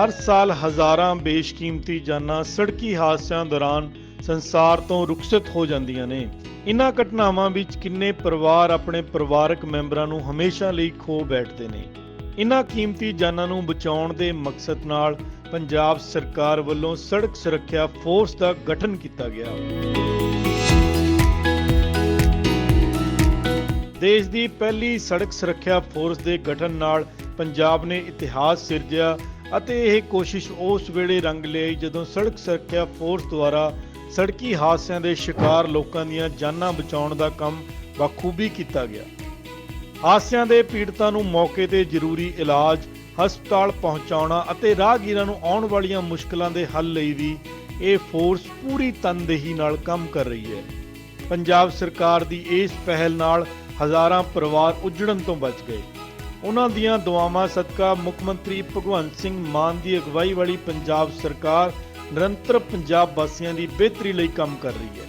ਹਰ ਸਾਲ ਹਜ਼ਾਰਾਂ ਬੇਸ਼ਕੀਮਤੀ ਜਾਨਾਂ ਸੜਕੀ ਹਾਦਸਿਆਂ ਦੌਰਾਨ ਸੰਸਾਰ ਤੋਂ ਰੁਖਸਤ ਹੋ ਜਾਂਦੀਆਂ ਨੇ। ਇਨ੍ਹਾਂ ਘਟਨਾਵਾਂ ਵਿੱਚ ਕਿੰਨੇ ਪਰਿਵਾਰ ਆਪਣੇ ਪਰਿਵਾਰਕ ਮੈਂਬਰਾਂ ਨੂੰ ਹਮੇਸ਼ਾ ਲਈ ਖੋ ਬੈਠਦੇ ਨੇ। ਇਨ੍ਹਾਂ ਕੀਮਤੀ ਜਾਨਾਂ ਨੂੰ ਬਚਾਉਣ ਦੇ ਮਕਸਦ ਨਾਲ ਪੰਜਾਬ ਸਰਕਾਰ ਵੱਲੋਂ ਸੜਕ ਸੁਰੱਖਿਆ ਫੋਰਸ ਦਾ ਗਠਨ ਕੀਤਾ ਗਿਆ। ਦੇਸ਼ ਦੀ ਪਹਿਲੀ ਸੜਕ ਸੁਰੱਖਿਆ ਫੋਰਸ ਦੇ ਗਠਨ ਨਾਲ ਪੰਜਾਬ ਨੇ ਇਤਿਹਾਸ ਸਿਰਜਿਆ ਅਤੇ ਇਹ ਕੋਸ਼ਿਸ਼ ਉਸ ਵੇਲੇ ਰੰਗ ਲਿਆਈ ਜਦੋਂ ਸੜਕ ਸੁਰੱਖਿਆ ਫੋਰਸ ਦੁਆਰਾ ਸੜਕੀ ਹਾਦਸਿਆਂ ਦੇ ਸ਼ਿਕਾਰ ਲੋਕਾਂ ਦੀਆਂ ਜਾਨਾਂ ਬਚਾਉਣ ਦਾ ਕੰਮ ਬਖੂਬੀ ਕੀਤਾ ਗਿਆ। ਹਾਦਸਿਆਂ ਦੇ ਪੀੜਤਾਂ ਨੂੰ ਮੌਕੇ ਤੇ ਜ਼ਰੂਰੀ ਇਲਾਜ, ਹਸਪਤਾਲ ਪਹੁੰਚਾਉਣਾ ਅਤੇ ਰਾਹਗੀਰਾਂ ਨੂੰ ਆਉਣ ਵਾਲੀਆਂ ਮੁਸ਼ਕਲਾਂ ਦੇ ਹੱਲ ਲਈ ਵੀ ਇਹ ਫੋਰਸ ਪੂਰੀ ਤਨਦੇਹੀ ਨਾਲ ਕੰਮ ਕਰ ਰਹੀ ਹੈ। ਪੰਜਾਬ ਸਰਕਾਰ ਦੀ ਇਸ ਪਹਿਲ ਨਾਲ ਹਜ਼ਾਰਾਂ ਪਰਿਵਾਰ ਉਜੜਨ ਤੋਂ ਬਚ ਗਏ। ਉਹਨਾਂ ਦੀਆਂ ਦੁਆਵਾਂ ਸਦਕਾ ਮੁੱਖ ਮੰਤਰੀ ਭਗਵੰਤ ਸਿੰਘ ਮਾਨ ਦੀ ਅਗਵਾਈ ਵਾਲੀ ਪੰਜਾਬ ਸਰਕਾਰ ਨਿਰੰਤਰ ਪੰਜਾਬ ਵਾਸੀਆਂ ਦੀ ਬਿਹਤਰੀ ਲਈ ਕੰਮ ਕਰ ਰਹੀ ਹੈ।